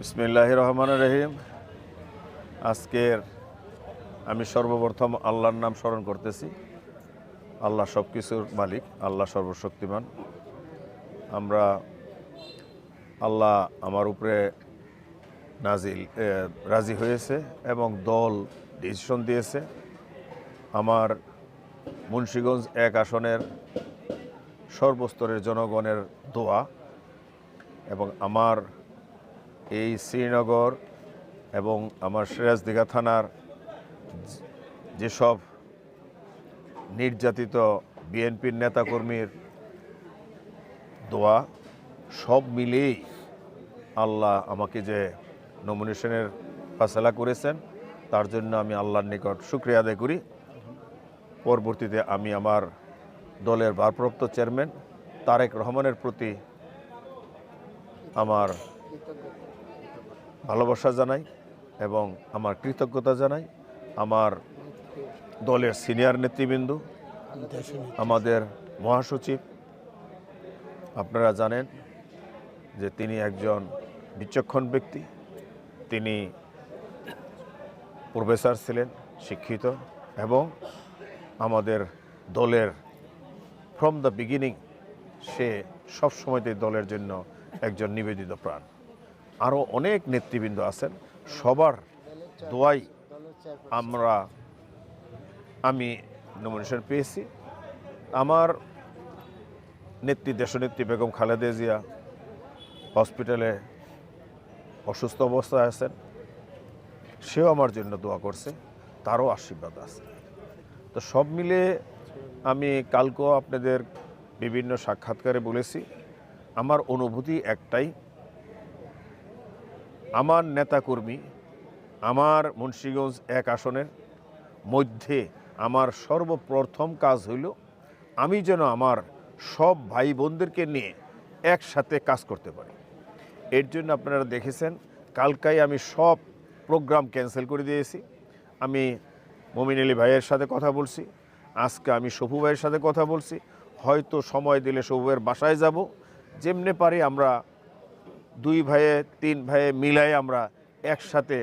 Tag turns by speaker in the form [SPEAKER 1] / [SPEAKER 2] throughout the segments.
[SPEAKER 1] বিসমিল্লাহ রহমান রহিম। আজকের আমি সর্বপ্রথম আল্লাহর নাম স্মরণ করতেছি। আল্লাহ সব কিছুর মালিক, আল্লাহ সর্বশক্তিমান। আমরা আল্লাহ আমার উপরে নাজিল রাজি হয়েছে এবং দল ডিসিশন দিয়েছে। আমার মুন্সীগঞ্জ এক আসনের সর্বস্তরের জনগণের দোয়া এবং আমার এই শ্রীনগর এবং আমার সিরাজদিঘা থানার যেসব নির্যাতিত বিএনপির নেতাকর্মীর দোয়া, সব মিলেই আল্লাহ আমাকে যে নমিনেশনের ফাসলা করেছেন, তার জন্য আমি আল্লাহর নিকট শুক্রিয়া আদায় করি। পরবর্তীতে আমি আমার দলের ভারপ্রাপ্ত চেয়ারম্যান তারেক রহমানের প্রতি আমার ভালোবাসা জানাই এবং আমার কৃতজ্ঞতা জানাই আমার দলের সিনিয়র নেতৃবৃন্দ, আমাদের মহাসচিব। আপনারা জানেন যে তিনি একজন বিচক্ষণ ব্যক্তি। তিনি প্রফেসর ছিলেন, শিক্ষিত এবং আমাদের দলের ফ্রম দ্য বিগিনিং সে সবসময়তেই দলের জন্য একজন নিবেদিত প্রাণ। আরও অনেক নেতৃবৃন্দ আছেন। সবার দোয়াই আমরা, আমি নমিনেশন পেয়েছি। আমার নেত্রী, দেশনেত্রী বেগম খালেদা জিয়া হসপিটালে অসুস্থ অবস্থায় আছেন। সেও আমার জন্য দোয়া করছে, তারও আশীর্বাদ আছে। তো সব মিলে আমি কালকেও আপনাদের বিভিন্ন সাক্ষাৎকারে বলেছি, আমার অনুভূতি একটাই আমার নেতাকর্মী, আমার মুন্সীগঞ্জ এক আসনের মধ্যে আমার সর্বপ্রথম কাজ হইল আমি যেন আমার সব ভাই বোনদেরকে নিয়ে একসাথে কাজ করতে পারি। এর জন্য আপনারা দেখেছেন, কালকাই আমি সব প্রোগ্রাম ক্যান্সেল করে দিয়েছি। আমি মমিন আলী ভাইয়ের সাথে কথা বলছি, আজকে আমি শফু ভাইয়ের সাথে কথা বলছি। হয়তো সময় দিলে শফু ভাইয়ের বাসায় যাব। যেমনে পারি আমরা দুই ভাইয়ে, তিন ভাইয়ে মিলাই আমরা একসাথে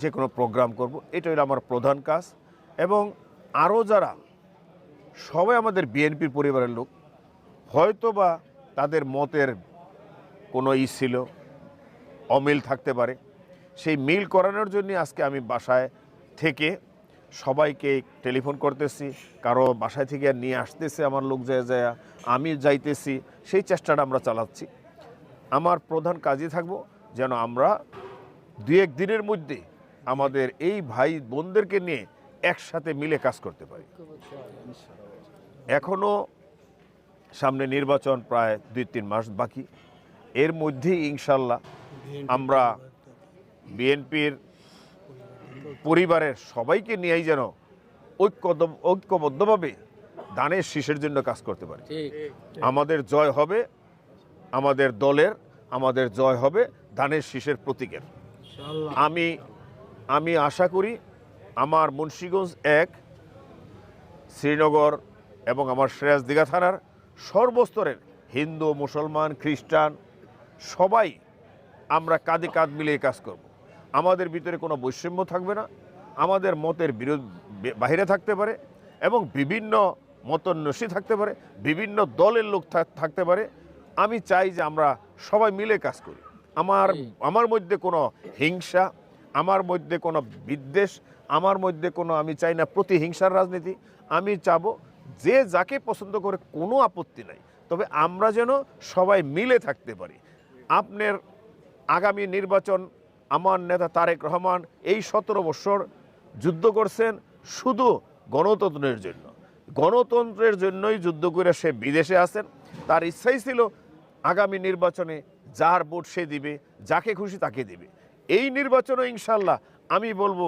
[SPEAKER 1] যে কোনো প্রোগ্রাম করব। এটা হলো আমার প্রধান কাজ। এবং আরও যারা, সবাই আমাদের বিএনপির পরিবারের লোক হয়তো বা তাদের মতের কোনো ই ছিল, অমিল থাকতে পারে। সেই মিল করানোর জন্য আজকে আমি বাসায় থেকে সবাইকে টেলিফোন করতেছি। কারও বাসায় থেকে নিয়ে আসতেছে আমার লোক যায় যায় আমি যাইতেছি, সেই চেষ্টাটা আমরা চালাচ্ছি। আমার প্রধান কাজই থাকব যেন আমরা দু এক দিনের মধ্যে আমাদের এই ভাই বোনদেরকে নিয়ে একসাথে মিলে কাজ করতে পারি। এখনও সামনে নির্বাচন প্রায় দুই তিন মাস বাকি। এর মধ্যেই ইনশাল্লাহ আমরা বিএনপির পরিবারের সবাইকে নিয়েই যেন ঐক্য ঐক্যবদ্ধভাবে দানের শীষের জন্য কাজ করতে পারি। আমাদের জয় হবে আমাদের দলের আমাদের জয় হবে ধানের শীষের প্রতীকের। আমি আমি আশা করি আমার মুন্সীগঞ্জ এক শ্রীনগর এবং আমার সিরাজদিঘা থানার সর্বস্তরের হিন্দু মুসলমান খ্রিস্টান সবাই আমরা কাঁধে কাঁধ মিলিয়ে কাজ করব। আমাদের ভিতরে কোনো বৈষম্য থাকবে না। আমাদের মতের বিরোধ বাহিরে থাকতে পারে এবং বিভিন্ন মতন্নসী থাকতে পারে বিভিন্ন দলের লোক থাক- থাকতে পারে। আমি চাই যে আমরা সবাই মিলে কাজ করি। আমার আমার মধ্যে কোনো হিংসা আমার মধ্যে কোনো বিদ্বেষ আমার মধ্যে কোনো আমি চাই না প্রতিহিংসার রাজনীতি। আমি চাবো যে যাকে পছন্দ করে কোনো আপত্তি নাই। তবে আমরা যেন সবাই মিলে থাকতে পারি। আপনার আগামী নির্বাচন আমার নেতা তারেক রহমান এই সতেরো বছর যুদ্ধ করছেন শুধু গণতন্ত্রের জন্য। গণতন্ত্রের জন্যই যুদ্ধ করে সে বিদেশে আছেন। তার ইচ্ছাই ছিল আগামী নির্বাচনে যার ভোট সে দিবে, যাকে খুশি তাকে দিবে। এই নির্বাচনে ইনশাল্লাহ আমি বলব,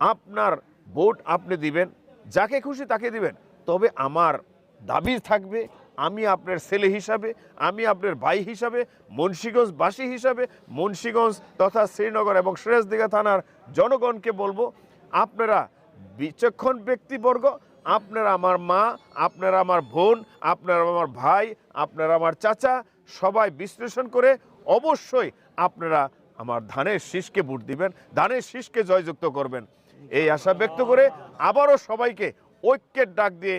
[SPEAKER 1] আপনার ভোট আপনি দিবেন, যাকে খুশি তাকে দিবেন। তবে আমার দাবি থাকবে, আমি আপনার ছেলে হিসাবে, আমি আপনার ভাই হিসাবে, মুন্সীগঞ্জবাসী হিসাবে, মুন্সীগঞ্জ তথা শ্রীনগর এবং সিরাজদিঘা থানার জনগণকে বলব, আপনারা বিচক্ষণ ব্যক্তিবর্গ, আপনারা আমার মা, আপনারা আমার বোন, আপনারা আমার ভাই, আপনারা আমার চাচা সবাই বিশ্লেষণ করে অবশ্যই আপনারা আমার ধানের শীষকে ভোট দিবেন, ধানের শীষকে জয়যুক্ত করবেন। এই আশা ব্যক্ত করে আবারও সবাইকে ঐক্যের ডাক দিয়ে